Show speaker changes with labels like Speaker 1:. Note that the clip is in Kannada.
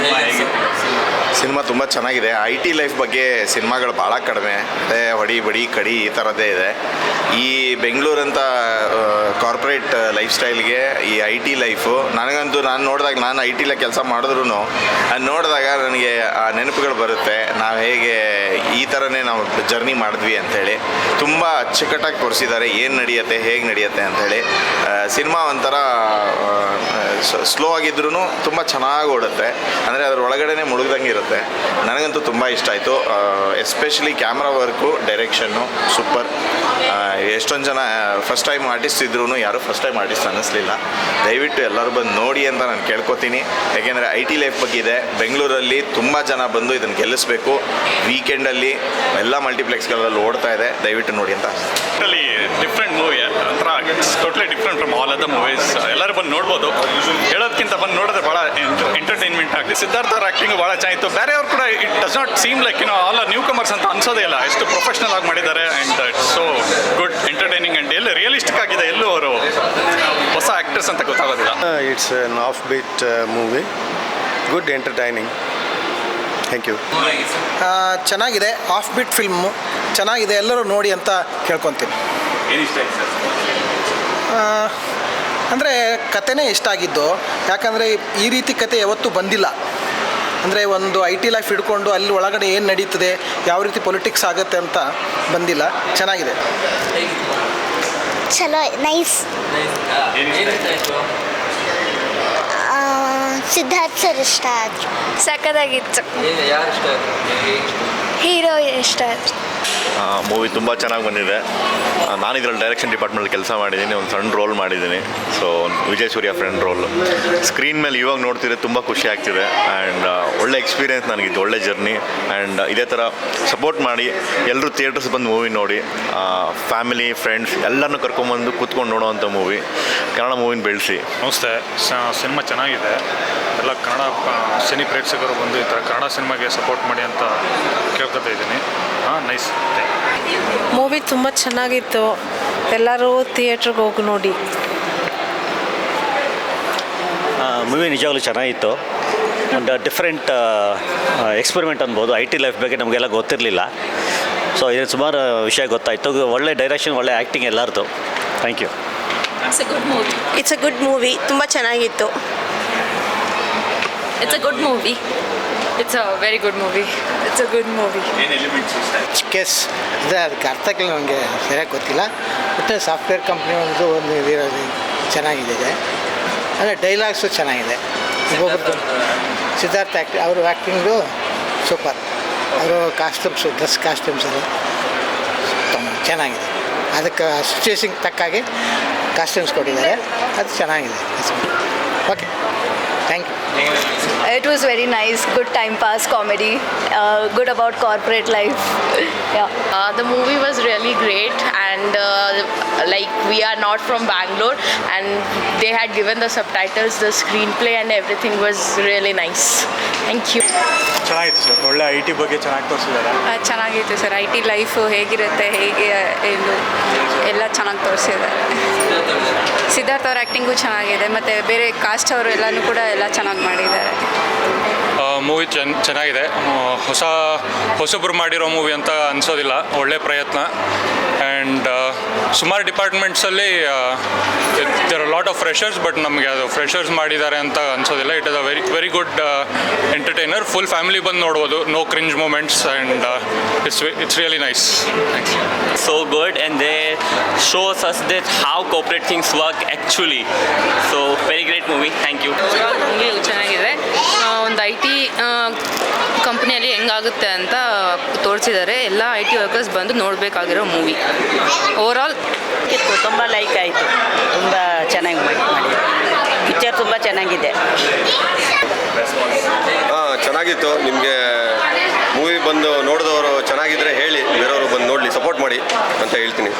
Speaker 1: ಸಿನಿಮಾ ಹೇಗಿತ್ತು
Speaker 2: ಸಿನಿಮಾ ತುಂಬ ಚೆನ್ನಾಗಿದೆ. ಐ ಟಿ ಲೈಫ್ ಬಗ್ಗೆ ಸಿನಿಮಾಗಳು ಭಾಳ ಕಡಿಮೆ. ಅದೇ ಹೊಡಿ ಬಡಿ ಕಡಿ ಈ ಥರದ್ದೇ ಇದೆ. ಈ ಬೆಂಗಳೂರಂಥ ಕಾರ್ಪೊರೇಟ್ ಲೈಫ್ ಸ್ಟೈಲ್ಗೆ ಈ ಐ ಟಿ ಲೈಫು ನನಗಂತೂ ನಾನು ನೋಡಿದಾಗ ನಾನು ಐ ಟಿಲ ಕೆಲಸ ಮಾಡಿದ್ರು ಅದು ನೋಡಿದಾಗ ನನಗೆ, ಆ, ನೆನಪುಗಳು ಬರುತ್ತೆ. ನಾವು ಹೇಗೆ ಈ ಥರನೇ ನಾವು ಜರ್ನಿ ಮಾಡಿದ್ವಿ ಅಂಥೇಳಿ. ತುಂಬ ಅಚ್ಚುಕಟ್ಟಾಗಿ ತೋರಿಸಿದ್ದಾರೆ ಏನು ನಡೆಯುತ್ತೆ, ಹೇಗೆ ನಡೆಯುತ್ತೆ ಅಂಥೇಳಿ. ಸಿನಿಮಾ ಒಂಥರ ಸ್ಲೋ ಆಗಿದ್ರೂ ತುಂಬ ಚೆನ್ನಾಗಿ ಓಡುತ್ತೆ. ಅಂದರೆ ಅದ್ರ ಒಳಗಡೆನೆ ಮುಳುಗ್ದಂಗೆ ಇರುತ್ತೆ. ನನಗಂತೂ ತುಂಬ ಇಷ್ಟ ಆಯಿತು. Especially camera work direction super ಎಷ್ಟೊಂದು ಜನ ಫಸ್ಟ್ ಟೈಮ್ ಆರ್ಟಿಸ್ಟ್ ಇದ್ರೂ ಯಾರು ಫಸ್ಟ್ ಟೈಮ್ ಆರ್ಟಿಸ್ಟ್ ಅನ್ನಿಸ್ಲಿಲ್ಲ. ದಯವಿಟ್ಟು ಎಲ್ಲರೂ ಬಂದು ನೋಡಿ ಅಂತ ನಾನು ಕೇಳ್ಕೊತೀನಿ. ಯಾಕೆಂದರೆ ಐ ಟಿ ಲೈಫ್ ಬಗ್ಗೆ ಇದೆ. ಬೆಂಗಳೂರಲ್ಲಿ ತುಂಬ ಜನ ಬಂದು ಇದನ್ನು ಗೆಲ್ಲಿಸಬೇಕು. ವೀಕೆಂಡಲ್ಲಿ ಎಲ್ಲ ಮಲ್ಟಿಪ್ಲೆಕ್ಸ್ಗಳಲ್ಲಿ ಓಡ್ತಾ ಇದೆ. ದಯವಿಟ್ಟು ನೋಡಿ ಅಂತ.
Speaker 1: ಡಿಫ್ರೆಂಟ್ ಮೂವಿ ಒಂಥರ totally different from all other movies ಎಲ್ಲರೂ ಬಂದು ನೋಡ್ಬೋದು. ಹೇಳೋದಕ್ಕಿಂತ ಬಂದು ನೋಡಿದ್ರೆ ಭಾಳ ಆಗಿದೆ ಸಿದ್ಧಾರ್ಥ ಅವ್ರ ಆ್ಯಕ್ಟಿಂಗ್ ಭಾಳ ಚೆನ್ನಾಗಿತ್ತು ಬೇರೆಯವ್ರು ಕೂಡ it does not seem like ಏನೋ ಆಲ್ ನ್ಯೂ ಕಮರ್ಸ್ ಅಂತ ಅನ್ಸೋದೇ ಇಲ್ಲ. ಎಷ್ಟು ಪ್ರೊಫೆಷನಲ್ ಆಗಿ ಮಾಡಿದ್ದಾರೆ and it's so good entertaining and ಎಲ್ಲ ರಿಯಲಿಸ್ಟಿಕ್ ಆಗಿದೆ ಎಲ್ಲೂ ಅವರು ಹೊಸ ಆ್ಯಕ್ಟರ್ಸ್ ಅಂತ ಗೊತ್ತಾಗೋದಿಲ್ಲ.
Speaker 3: It's an offbeat movie good entertaining thank you
Speaker 4: ah, ಚೆನ್ನಾಗಿದೆ. ಆಫ್ ಬಿಟ್ ಫಿಲ್ಮು ಚೆನ್ನಾಗಿದೆ. ಎಲ್ಲರೂ ನೋಡಿ ಅಂತ ಕೇಳ್ಕೊತೀನಿ. ಅಂದರೆ ಕತೆನೇ ಇಷ್ಟ ಆಗಿದ್ದು. ಯಾಕಂದರೆ ಈ ರೀತಿ ಕತೆ ಯಾವತ್ತೂ ಬಂದಿಲ್ಲ. ಅಂದರೆ ಒಂದು ಐ ಟಿ ಲೈಫ್ ಹಿಡ್ಕೊಂಡು ಅಲ್ಲಿ ಒಳಗಡೆ ಏನು ನಡೀತದೆ ಯಾವ ರೀತಿ ಪೊಲಿಟಿಕ್ಸ್ ಆಗುತ್ತೆ ಅಂತ ಬಂದಿಲ್ಲ. ಚೆನ್ನಾಗಿದೆ.
Speaker 5: ಚಲೋ ನೈಸ್ ಸಿದ್ಧಾರ್ಥ್ ಸರ್ ಇಷ್ಟ ಆದ್ರು.
Speaker 6: ಸಕ್ಕದಾಗಿತ್ತು ಹೀರೋ ಇಷ್ಟ ಆಯ್ತು
Speaker 7: ಮೂವಿ ತುಂಬ ಚೆನ್ನಾಗಿ ಬಂದಿದೆ. ನಾನು ಇದರಲ್ಲಿ ಡೈರೆಕ್ಷನ್ ಡಿಪಾರ್ಟ್ಮೆಂಟ್ ಕೆಲಸ ಮಾಡಿದ್ದೀನಿ ಒಂದು ಸಣ್ಣ ರೋಲ್ ಮಾಡಿದ್ದೀನಿ so Vijay Surya friend role screen ಮೇಲೆ ಇವಾಗ ನೋಡ್ತಿದ್ರೆ ತುಂಬ ಖುಷಿ ಆಗ್ತಿದೆ. ಆ್ಯಂಡ್ ಒಳ್ಳೆ ಎಕ್ಸ್ಪೀರಿಯೆನ್ಸ್ ನನಗಿತ್ತು ಒಳ್ಳೆ ಜರ್ನಿ ಆ್ಯಂಡ್ ಇದೇ ಥರ ಸಪೋರ್ಟ್ ಮಾಡಿ ಎಲ್ಲರೂ ಥಿಯೇಟರ್ಸ್ ಬಂದು ಮೂವಿ ನೋಡಿ ಫ್ಯಾಮಿಲಿ ಫ್ರೆಂಡ್ಸ್ ಎಲ್ಲರನ್ನೂ ಕರ್ಕೊಂಬಂದು ಕೂತ್ಕೊಂಡು ನೋಡೋವಂಥ ಮೂವಿ ಕನ್ನಡ ಮೂವಿನ ಬೆಳೆಸಿ.
Speaker 8: ನಮಸ್ತೆ. ಸಿನಿಮಾ ಚೆನ್ನಾಗಿದೆ. ಎಲ್ಲ ಕನ್ನಡ ಸಿನಿ ಪ್ರೇಕ್ಷಕರು ಬಂದು ಈ ಥರ ಕನ್ನಡ ಸಿನಿಮಾಗೆ ಸಪೋರ್ಟ್ ಮಾಡಿ ಅಂತ ಕೇಳ್ಕೊತಾ ಇದ್ದೀನಿ. ಹಾಂ ನೈಸ್
Speaker 9: ಮೂವಿ ತುಂಬ ಚೆನ್ನಾಗಿತ್ತು. ಎಲ್ಲರೂ ಥಿಯೇಟ್ರಿಗೆ ಹೋಗಿ ನೋಡಿ.
Speaker 10: ಮೂವಿ ನಿಜವಾಗ್ಲೂ ಚೆನ್ನಾಗಿತ್ತು. ಒಂದು ಡಿಫ್ರೆಂಟ್ ಎಕ್ಸ್ಪೆರಿಮೆಂಟ್ ಅನ್ಬೋದು. ಐ ಟಿ ಲೈಫ್ ಬಗ್ಗೆ ನಮಗೆಲ್ಲ ಗೊತ್ತಿರಲಿಲ್ಲ. ಸೊ ಇದು ಸುಮಾರು ವಿಷಯ ಗೊತ್ತಾಯಿತು. ಒಳ್ಳೆ ಡೈರೆಕ್ಷನ್ ಒಳ್ಳೆ ಆ್ಯಕ್ಟಿಂಗ್ ಎಲ್ಲರದು. Thank you
Speaker 6: it's a good movie
Speaker 9: it's a good movie ತುಂಬ ಚೆನ್ನಾಗಿತ್ತು.
Speaker 6: It's a good movie. It's a very good movie it's a good movie
Speaker 1: ಏನು ಎಲಿಮೆಂಟ್ಸ್ ಇಷ್ಟ? ಆಯ್ತು
Speaker 4: ಕೇಸ್ ಅಂದರೆ ಅದಕ್ಕೆ ಅರ್ಥಕ್ಕಿಲ್ಲ ನನಗೆ ಸರಿಯಾಗಿ ಗೊತ್ತಿಲ್ಲ. ಮತ್ತು ಸಾಫ್ಟ್ವೇರ್ ಕಂಪ್ನಿ ಒಂದು ಒಂದು ಇದಿರೋದು ಚೆನ್ನಾಗಿದೆ. ಅಂದರೆ ಡೈಲಾಗ್ಸು ಚೆನ್ನಾಗಿದೆ. ಒಬ್ಬೊಬ್ರದ್ದು ಸಿದ್ಧಾರ್ಥ ಆ್ಯಕ್ಟ್ ಅವರು ಆ್ಯಕ್ಟಿಂಗು ಸೂಪರ್ ಅವರು ಕಾಸ್ಟ್ಯೂಮ್ಸು ಡ್ರೆಸ್ ಕಾಸ್ಟ್ಯೂಮ್ಸ್ ಎಲ್ಲ ತುಂಬ ಚೆನ್ನಾಗಿದೆ. ಅದಕ್ಕೆ ಸಿಚುವೇಶನ್ಗೆ ತಕ್ಕಾಗಿ ಕಾಸ್ಟ್ಯೂಮ್ಸ್ ಕೊಟ್ಟಿದ್ದಾರೆ. ಅದು ಚೆನ್ನಾಗಿದೆ. Okay Thank you
Speaker 6: It was very nice, good time pass comedy, uh, good about corporate life. yeah.
Speaker 11: Uh, the movie was really great and uh, like we are not from Bangalore and they had given the subtitles, the screenplay and everything was really nice. Thank you.
Speaker 8: ಚೆನ್ನಾಗಿತ್ತು ಸರ್ ಒಳ್ಳೆ ಐ ಟಿ ಬಗ್ಗೆ ಚೆನ್ನಾಗಿ ತೋರಿಸಿದ್ದಾರೆ
Speaker 6: ಚೆನ್ನಾಗಿತ್ತು ಸರ್ ಐ ಟಿ ಲೈಫು ಹೇಗಿರುತ್ತೆ ಹೇಗೆ ಇದು ಎಲ್ಲ ಚೆನ್ನಾಗಿ ತೋರಿಸಿದೆ. ಸಿದ್ಧಾರ್ಥ ಅವ್ರ ಆ್ಯಕ್ಟಿಂಗು ಚೆನ್ನಾಗಿದೆ, ಮತ್ತು ಬೇರೆ ಕಾಸ್ಟ್ ಅವರು ಎಲ್ಲನೂ ಕೂಡ ಎಲ್ಲ ಚೆನ್ನಾಗಿ ಮಾಡಿದ್ದಾರೆ.
Speaker 8: ಮೂವಿ ಚೆನ್, ಚೆನ್ನಾಗಿದೆ. ಹೊಸ, ಹೊಸಬ್ರು ಮಾಡಿರೋ ಮೂವಿ ಅಂತ ಅನಿಸೋದಿಲ್ಲ. ಒಳ್ಳೆ ಪ್ರಯತ್ನ. ಆ್ಯಂಡ್ ಸುಮಾರು ಡಿಪಾರ್ಟ್ಮೆಂಟ್ಸಲ್ಲಿ there lot of freshers but ನಮಗೆ ಅದು ಫ್ರೆಷರ್ಸ್ ಮಾಡಿದ್ದಾರೆ ಅಂತ ಅನ್ಸೋದಿಲ್ಲ. It is a very very good entertainer full family ಬಂದು ನೋಡ್ಬೋದು. No cringe moments and it's it's really nice
Speaker 10: so good and they shows us that how cooperate things work actually so very great movie thank you
Speaker 11: movie ಚೆನ್ನಾಗಿದೆ ಒಂದು ಐ ಟಿ ಕಂಪ್ನಿಯಲ್ಲಿ ಹೆಂಗಾಗುತ್ತೆ ಅಂತ ತೋರಿಸಿದ್ದಾರೆ. ಎಲ್ಲ ಐ ಟಿ ವರ್ಕರ್ಸ್ ಬಂದು ನೋಡಬೇಕಾಗಿರೋ ಮೂವಿ ಓವರಾಲ್
Speaker 9: ಆಲ್ ತುಂಬ ಲೈಕ್ ಆಯಿತು. ತುಂಬ ಚೆನ್ನಾಗಿ ಮಾಡಿ ಮಾಡಿ ಪಿಕ್ಚರ್ ತುಂಬ ಚೆನ್ನಾಗಿದೆ.
Speaker 3: ಹಾಂ ಚೆನ್ನಾಗಿತ್ತು. ನಿಮಗೆ ಮೂವಿ ಬಂದು ನೋಡಿದವರು ಚೆನ್ನಾಗಿದ್ರೆ ಹೇಳಿ ಬೇರೆಯವರು ಬಂದು ನೋಡಲಿ ಸಪೋರ್ಟ್ ಮಾಡಿ ಅಂತ ಹೇಳ್ತೀನಿ.